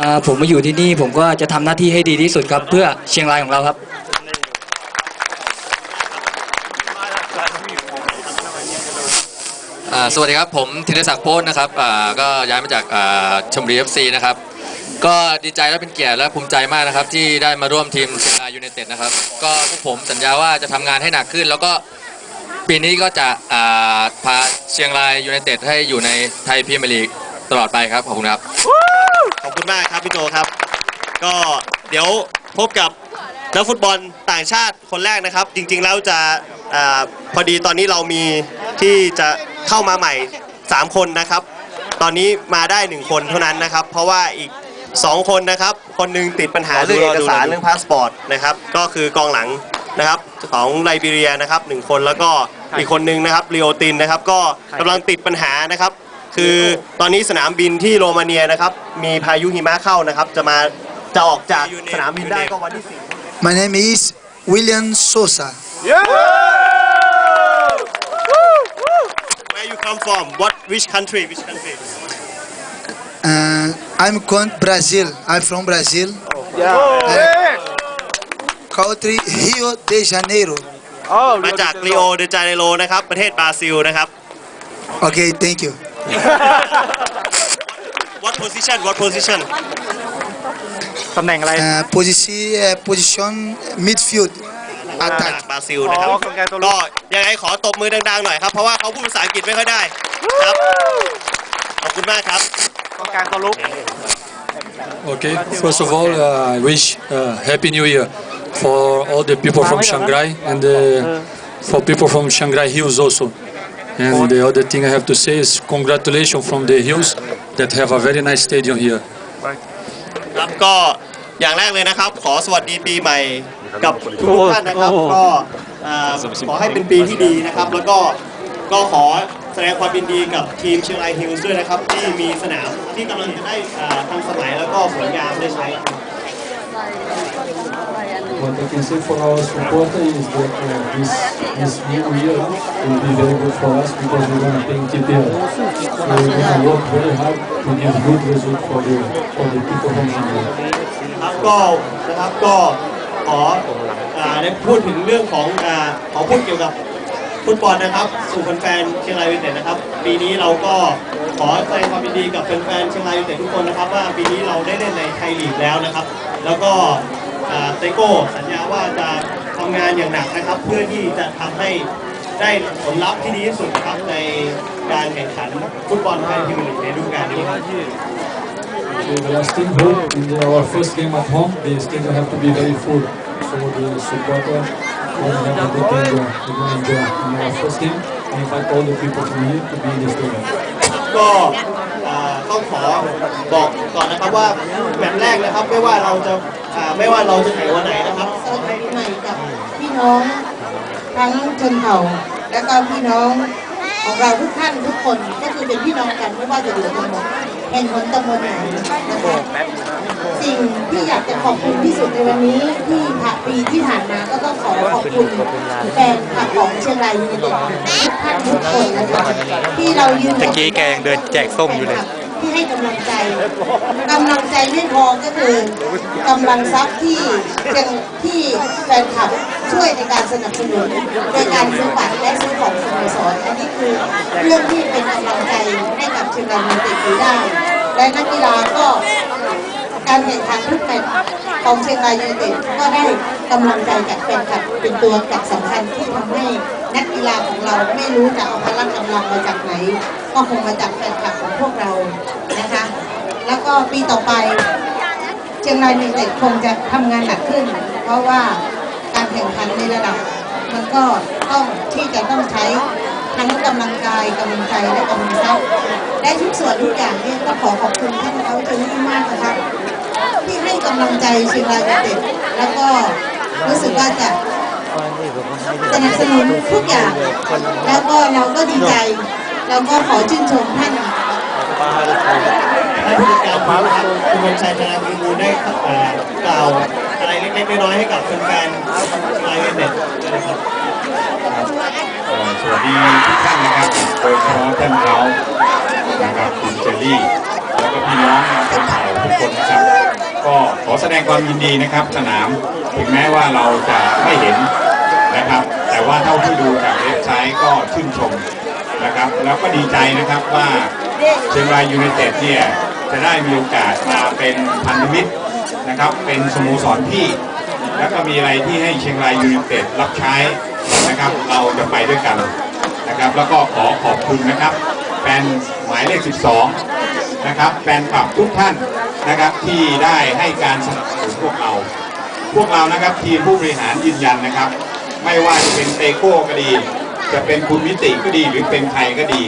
อ่าผมมาอยู่ที่นี่ผมก็จะทำหน้าที่ให้ดีที่สุดครับ เพื่อเชียงรายของเราครับ อ่าสวัสดีครับ ผมธีรศักดิ์โพสนะครับอ่าก็ย้ายมาจากอ่าชมบุรีเอฟซีนะครับ ก็ดีใจและเป็นเกียรติและภูมิใจมากนะครับ ที่ได้มาร่วมทีมเชียงรายยูไนเต็ดนะครับ ก็พวกผมสัญญาว่าจะทำงานให้หนักขึ้น แล้วก็ปีนี้ก็จะอ่าพาเชียงรายยูไนเต็ดให้อยู่ในไทยพรีเมียร์ลีกตลอดไปครับ ขอบคุณครับ อบคุณมากครับพี่โจครับ ก็เดี๋ยวพบกับนักฟุตบอลต่างชาติคนแรกนะครับ จริงๆแล้วจะอาพอดีตอนนี้เรามีที่จะเข้ามาใหม่ 3 คนนะครับ ตอนนี้มาได้ 1 คนเท่านั้นนะครับ เพราะว่าอีก 2 คนนะครับ คนหนึงติดปัญหาเรื่องเอกสารเรื่องพาสปอร์ตนะครับ ก็คือกองหลังนะครับของไลบีเรียนะครับหนึ่งคนแล้วก็อีกคนนึงนะครับลีโอตินนะครับ ก็กำลังติดปัญหานะครับ คือตอนนี้สนามบินที่โรมาเนียนะครับ มีพายุหิมะเข้านะครับ จะมาจะออกจากสนามบินได้ก็วันที่ My name is William Sosa.4 Where you come from What which country which country Uh, I'm from Brazil. I'm from Brazil. Uh, country Rio de Janeiro. มาจากริโอเดจาเนโรนะครับ ประเทศบราซิลนะครับ Okay, thank you. What position What position ตำแหน่งอะไร Uh, position, uh, position midfield มา attack. จากบราซิลนะครับอ๋อคนไกลตัวรู้ ก็ยังไงขอตบมือดังๆหน่อยครับ เพราะว่าเขาพูดภาษาอังกฤษไม่ค่อยได้ครับขอบคุณมากครับ กองกลางตัวลุก Okay, first of all, uh, I wish uh, Happy New Year for all the people from Shanghai and uh, for people from Shanghai Hills also. And the other thing I have to say is congratulations from the Hills that have a very nice stadium here. ครับก็อย่างแรกเลยนะครับ ขอสวัสดีปีใหม่กับทุกท่านนะครับ ก็เอ่อขอให้เป็นปีที่ดีนะครับ แล้วก็ก็ขอแสดงความยินดีกับทีมเชียงรายฮิลส์ด้วยนะครับ ที่มีสนามที่กำลังจะได้เอ่อทันสมัยแล้วก็สวยงามได้ใช้ What I can say for our supporter is that uh, this, this new year will be very good for us because we're going to play in TPL. So we're going to work very hard to give good result for the, for the people from Shanghai. ครับก็นะครับก็ขออ่าได้พูดถึงเรื่องของอ่าขอพูดเกี่ยวกับฟุตบอลนะครับสู่แฟนๆเชียงรายยูไนเต็ดนะครับ ปีนี้เราก็ขอแสดงความยินดีกับแฟนๆเชียงรายยูไนเต็ดทุกคนนะครับ ว่าปีนี้เราได้เล่นในไทยลีกแล้วนะครับ แล้วก็ เตโก้สัญญาว่าจะทำงานอย่างหนักนะครับ เพื่อที่จะทำให้ได้ผลลัพธ์ที่ดีที่สุดนะครับในการแข่งขันฟุตบอลไทยพรีเมียร์ลีกในฤดูกาลนี้ครับ Okay, the last thing, bro, in the, our first game at home, the stadium have to be very full. So the supporter will have a good time there. We're going to enjoy in our first game. I invite all the people from here to be in the stadium. ก็อ่าต้องขอบอกก่อนนะครับว่าแมตช์แรกนะครับไม่ว่าเราจะ อ่าไม่ว่าเราจะแข่งวันไหนนะครับสวัสดีใหม่กับพี่น้องทั้งชนเผ่า และก็พี่น้องของเราทุกท่านทุกคนก็คือเป็นพี่น้องกันไม่ว่าจะอยู่ตำบลแห่งหนตำบลไหนนะคะสิ่งที่อยากจะขอบคุณที่สุดในวันนี้ที่ผ่านปีที่ผ่านมาก็ต้องขอขอบคุณแฟนคลับของเชียงรายยูไนเต็ดทุกท่านทุกคนนะคะที่เรายืนตะกี้แกยังเดินแจกส้มอยู่เลย ที่ให้กำลังใจกำลังใจไม่พอก็คือกำลังทรัพย์ที่ยังที่แฟนคลับช่วยในการสนับสนุนโดยการซื้อบัตรและซื้อของสโมสรอันนี้คือเรื่องที่เป็นกำลังใจให้กับเชียงรายยูไนเต็ดอยู่ได้ และนักกีฬาก็การแข่งขันทุกแมตช์ของเชียงรายยูไนเต็ดก็ได้กำลังใจจากแฟนคลับเป็นตัวจักสำคัญที่ทำให้นักกีฬาของเราไม่รู้จะเอาพละกำลังมาจากไหน ก็คงมาจากแฟนคลับของพวกเรานะคะ แล้วก็ปีต่อไปเชียงรายยูไนเต็ดคงจะทำงานหนักขึ้น เพราะว่าการแข่งขันในระดับ มันก็ต้องที่จะต้องใช้ทั้งกำลังกายกำลังใจและกำลังทรัพย์และทุกส่วนทุกอย่างเนี่ยก็ขอขอบคุณท่านเขาเจอรี่มากนะครับที่ให้กำลังใจเชียงรายยูไนเต็ดแล้วก็รู้สึกว่าจะ สนับสนุนทุกอย่าง แล้วก็เราก็ดีใจ เราก็ขอชื่นชมท่านท่านผู้การทีมนะครับคุณวันชัยชนะพิบูลได้เอ่อกล่าวอะไรเล็กๆน้อยๆให้กับแฟนๆรายเวเน็ตนะครับเอ่อสวัสดีทุกท่านนะครับ โดยเฉพาะท่านเขานะครับคุณเจอรี่แล้วก็พี่น้องคนเผ่าทุกคนนะครับ ก็ขอแสดงความยินดีนะครับ สนาม ถึงแม้ว่าเราจะไม่เห็น นะครับ แต่ว่าเท่าที่ดูจากเว็บไซต์ก็ชื่นชมนะครับ แล้วก็ดีใจนะครับว่าเชียงรายยูไนเต็ดเนี่ยจะได้มีโอกาสมาเป็นพันธมิตรนะครับ เป็นสโมสรที่ แล้วก็มีอะไรที่ให้เชียงรายยูไนเต็ดรับใช้นะครับ เราจะไปด้วยกันนะครับ แล้วก็ขอขอบคุณนะครับแฟนหมายเลข 12 นะครับ แฟนคลับทุกท่านนะครับที่ได้ให้การสนับสนุนพวกเรา พวกเรานะครับทีมผู้บริหารยืนยันนะครับ ไม่ว่าจะเป็นเตโก้ก็ดี จะเป็นคุณมิติก็ดีหรือเป็นใครก็ดี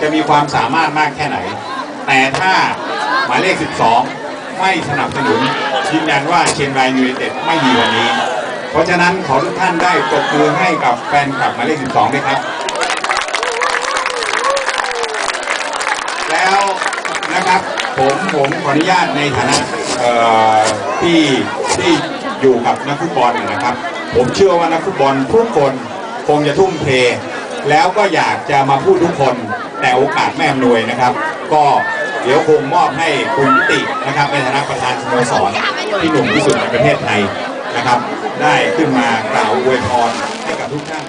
จะมีความสามารถมากแค่ไหน แต่ถ้าหมายเลข 12 ไม่สนับสนุนยืนยันว่าเชียงรายยูไนเต็ดไม่มีวันนี้ เพราะฉะนั้นขอทุกท่านได้ปรบมือให้กับแฟนคลับหมายเลข 12 ด้วยครับ แล้วนะครับผมผมขออนุญาตในฐานะเอ่อที่ที่อยู่กับนักฟุตบอลนะครับ ผมเชื่อว่านักฟุตบอลทุกคนคงจะทุ่มเท แล้วก็อยากจะมาพูดทุกคนแต่โอกาสไม่อำนวยนะครับ ก็เดี๋ยวคงมอบให้คุณนิตินะครับในฐานะประธานสโมสรที่หนุ่มที่สุดในประเทศไทยนะครับ ได้ขึ้นมากล่าวอวยพรให้กับทุกท่าน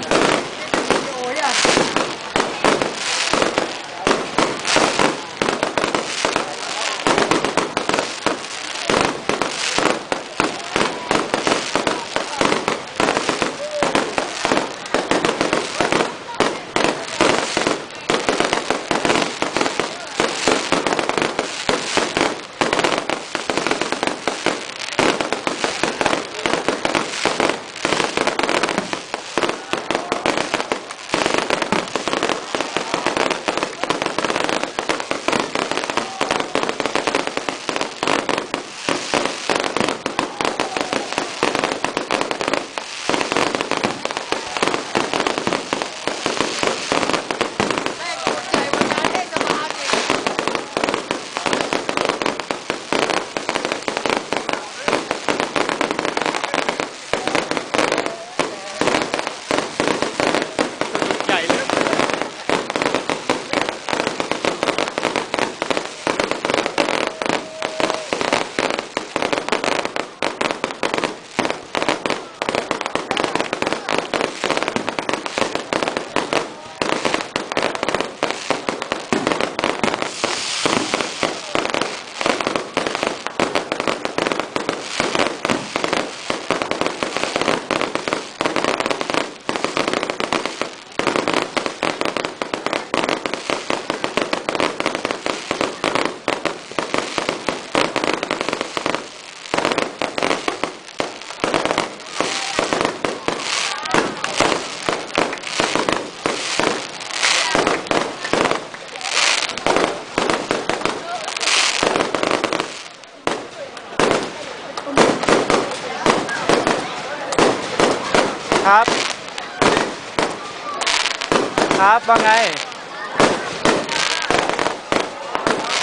ครับ ว่าไง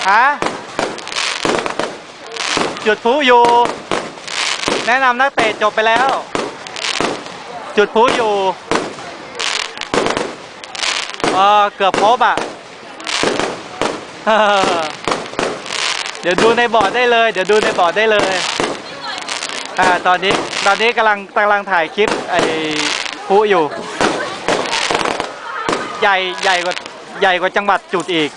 ฮะ จุดพลุอยู่ แนะนำนักเตะจบไปแล้ว จุดพลุอยู่เออเกือบครบอะ เดี๋ยวดูในบอร์ดได้เลย เดี๋ยวดูในบอร์ดได้เลย อ่า ตอนนี้ ตอนนี้กำลังกำลังถ่ายคลิปไอ้พลุอยู่ ใหญ่ใหญ่กว่าใหญ่กว่าจังหวัดจุดอีก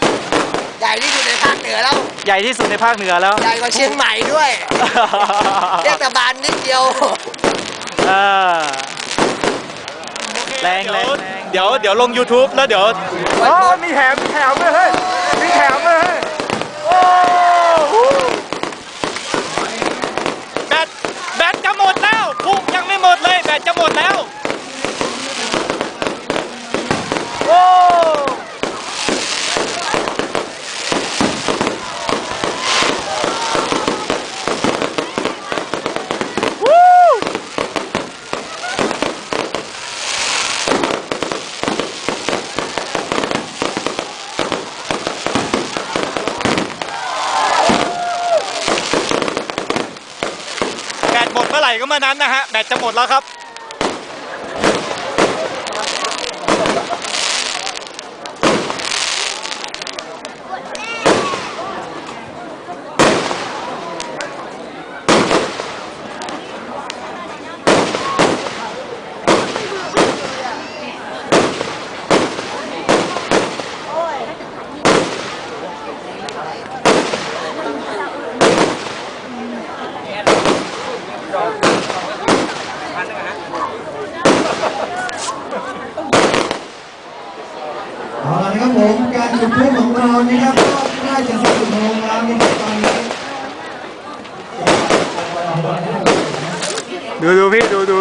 ใหญ่ที่สุดในภาคเหนือแล้ว ใหญ่ที่สุดในภาคเหนือแล้ว ใหญ่กว่าเชียงใหม่ด้วย เทศบาลนิดเดียว เออ แรงแรงแรง เดี๋ยวเดี๋ยวลง YouTube แล้วเดี๋ยว อ๋อมีแถมมีแถมเลยเฮ้ยมีแถมเลยเฮ้ยโอ้โหแบตแบตจะหมดแล้วพุกยังไม่หมดเลยแบตจะหมดแล้วโอ้วู้ แบตหมดเมื่อไหร่ก็เมื่อ นั้นนะฮะแบตจะหมดแล้วครับ นี้ครับก็ใกล้จะสี่โมงแล้วนะครับตอนนี้ดูดูพี่ดูดู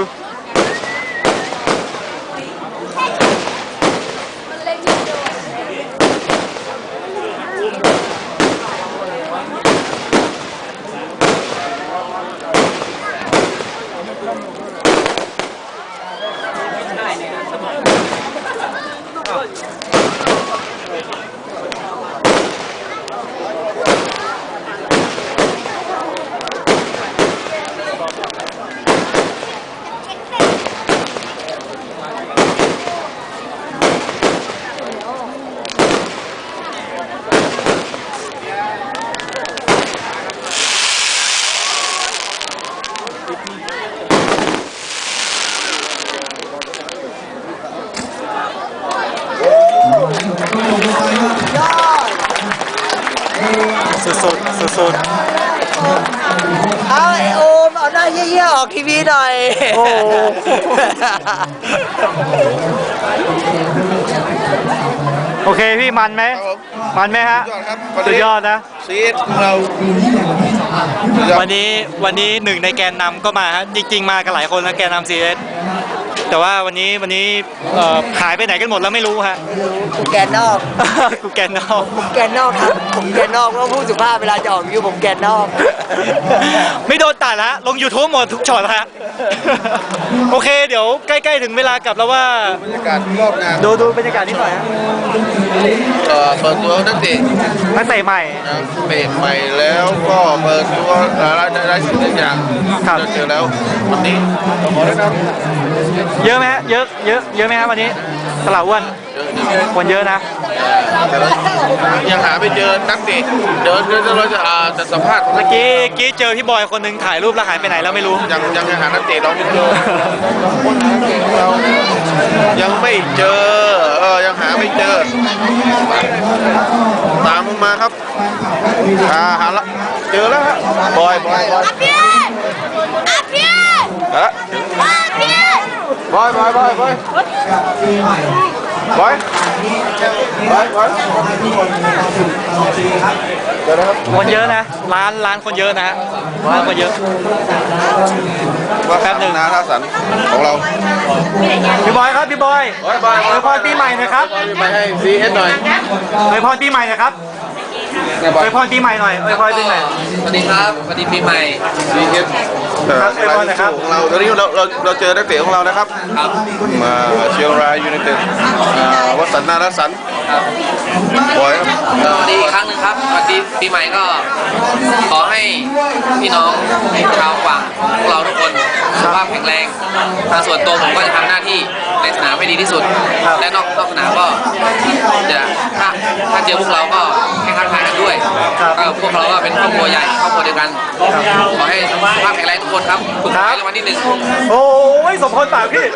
สุดสุดสุดสุดเอาไอโอมเอาหน้าเยี่ยๆออกทีวีหน่อยโอ้โหโอเคพี่มันไหมมันไหมฮะสุดยอดนะ ซีดของเราวันนี้วันนี้หนึ่งในแกนนำก็มาฮะจริง ๆ มากันหลายคนนะแกนนำซีเอส แต่ว่าวันนี้วันนี้เอ่อหายไปไหนกันหมดแล้วไม่รู้ฮะกูแกนนอกกูแกนนอก ผมแกนนอกครับ ผมแกนนอกต้องพูดสุภาพเวลาจะออกวิวผมแกนนอก ไม่โดนตัดแล้วลง YouTube หมดทุกช็อตแล้วฮะโอเค เดี๋ยวใกล้ๆถึงเวลากลับแล้วว่า บรรยากาศรอบงานดูดูบรรยากาศนิดหน่อยฮะเอ่อเปิดตัวนักเตะนักเตะใหม่ นะเตะใหม่แล้วก็เปิดตัวรายได้สิ่งทุกอย่างครับ เจอแล้ววันนี้เราขอแนะนเยอะไหมฮะเยอะเยอะเยอะไหมฮะวันนี้ตลาดอ้วนำเยอะคนเยอะนะๆแต่เรายังหาไม่เจอนักเตะเดินเดินเราจะอ่าจะสัมภาษณ์เมื่อกี้กี้เจอพี่บอยคนหนึงถ่ายรูปแล้วหายไปไหนแล้วไม่รู้ ยังยังยังหานักเตะเราไม่เจอคนหานักเตะของเรายังไม่เจอเออยังหาไม่เจอ ตามลงมาครับอ่าหาละเจอแล้วฮะบอยบอยบอยฮะ บอยบอยบอยบอยบอยบอยบอยเจอแล้วครับคนเยอะนะ ร้านร้านคนเยอะนะฮะร้านคนเยอะว่าแป๊บหนึ่งนะท่าสันของเราพี่บอยครับพี่บอยบอยบอยอวยพรปีใหม่หนะครับไปให้ซีเอสหน่อยอวยพรปีใหม่หนะครับ เนี่ยบออยวยพรปีใหม่หน่อยอวยพรปีใหม่ สวัสดีครับสวัสดีปีใหม่ซีเอสครับอวยพรหน่อยครับของเราตอนนี้เราเราเราเจอนักเตะของเรานะครับครับ มาเชียงรายยูไนเต็ดอ่าวัฒนาลสันบอยครับสวัสดีอีกครั้งหนึ่งครับสวัสดีปีใหม่ก็ ขอให้พี่น้องชาวกวางพวกเราทุกคนสุขภาพแข็งแรง ทางส่วนตัวผมก็จะทำหน้าที่ในสนามให้ดีที่สุด และนอกนอกสนามก็จะถ้าถ้าเจอพวกเราก็ให้ทักทายกันด้วยก็ พวกเราก็เป็นครอบครัวใหญ่ครอบครัวเดียวกัน ขอให้สุขภาพแข็งแรงทุกคนครับถูกหวยรางวัลที่หนึ่ง โอ้ยสมพรปากพี่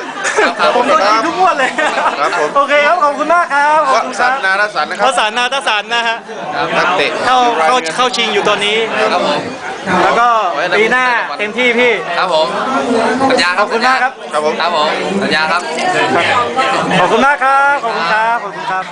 ครับผมโดนยิงทุกงวดเลย ครับผม โอเคครับ ขอบคุณมากครับขอบวัคุณคฒรับนาลสันนะคพรับสานนาตสานนะฮะ นักเตะเข้าเข้าเข้าชิงอยู่ตอนนี้ ครับผม แล้วก็ปีหน้าเต็มที่พี่ ครับผมสัญญาขอบคุณมากครับ ครับผม ครับผมสัญญาครับ ขอบคุณมากครับ ขอบคุณครับ ขอบคุณครับ